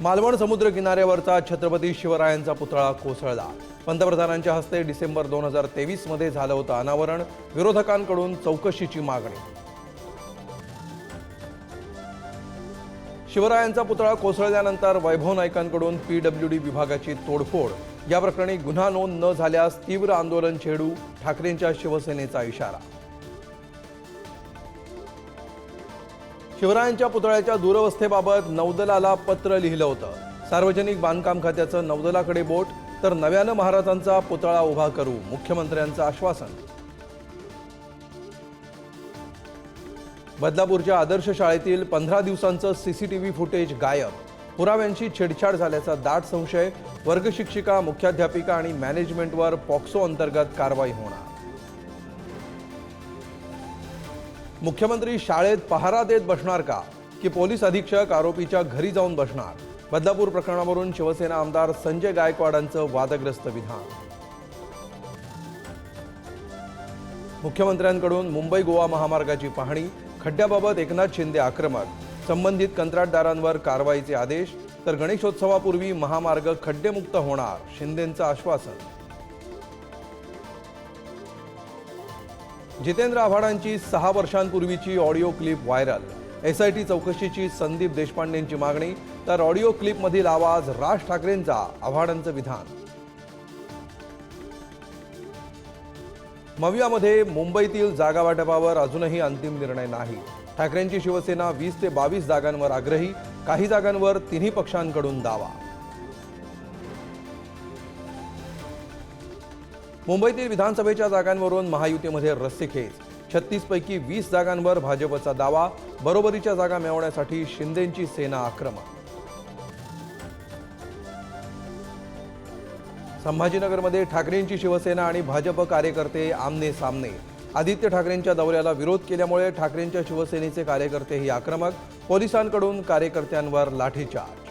मालवण समुद्र किनाऱ्यावरचा छत्रपती शिवरायांचा पुतळा कोसळला. पंतप्रधानांच्या हस्ते डिसेंबर दोन हजार तेवीसमध्ये झालं होतं अनावरण. विरोधकांकडून चौकशीची मागणी. शिवरायांचा पुतळा कोसळल्यानंतर वैभव नाईकांकडून पीडब्ल्यूडी विभागाची तोडफोड. या प्रकरणी गुन्हा नोंद न झाल्यास तीव्र आंदोलन छेडू ठाकरेंच्या शिवसेनेचा इशारा. शिवरायांच्या पुतळ्याच्या दुरवस्थेबाबत नौदलाला पत्र लिहिलं होतं. सार्वजनिक बांधकाम खात्याचं नौदलाकडे बोट तर नव्यानं महाराजांचा पुतळा उभा करू मुख्यमंत्र्यांचं आश्वासन. बदलापूरच्या आदर्श शाळेतील पंधरा दिवसांचं सीसीटीव्ही फुटेज गायब. पुराव्यांशी छेडछाड झाल्याचा दाट संशय वर्गशिक्षिका मुख्याध्यापिका आणि मॅनेजमेंटवर पॉक्सो अंतर्गत कारवाई होणार. मुख्यमंत्री शाळेत पहारा देत बसणार का? की पोलीस अधीक्षक आरोपीच्या घरी जाऊन बसणार? बदलापूर प्रकरणावरून शिवसेना आमदार संजय गायकवाडांचं वादग्रस्त विधान. मुख्यमंत्र्यांकडून मुंबई गोवा महामार्गाची पाहणी खड्ड्याबाबत एकनाथ शिंदे आक्रमक संबंधित कंत्राटदारांवर कारवाईचे आदेश तर गणेशोत्सवापूर्वी महामार्ग खड्डेमुक्त होणार शिंदेंचं आश्वासन. जितेंद्र आव्हाडांची सहा वर्षांपूर्वीची audio clip viral. S I T चौकशीची संदीप देशपांडेंची मागणी तर ऑडिओ क्लिपमधील आवाज राज ठाकरेंचा आव्हाडांचं विधान. मवियामध्ये मुंबईतील जागा वाटपावर अजूनही अंतिम निर्णय नाही. ठाकरेंची शिवसेना वीस ते बावीस जागांवर आग्रही काही जागांवर तिन्ही पक्षांकडून दावा. मुंबईतील विधानसभेच्या जागांवरून महायुतीमध्ये रस्सीखेच. छत्तीसपैकी वीस जागांवर भाजपचा दावा बरोबरीच्या जागा मिळवण्यासाठी शिंदेंची सेना आक्रमक. संभाजीनगरमध्ये ठाकरेंची शिवसेना आणि भाजप कार्यकर्ते आमने सामने आदित्य ठाकरेंच्या दौऱ्याला विरोध केल्यामुळे ठाकरेंच्या शिवसेनेचे कार्यकर्तेही आक्रमक पोलिसांकडून कार्यकर्त्यांवर लाठीचार्ज.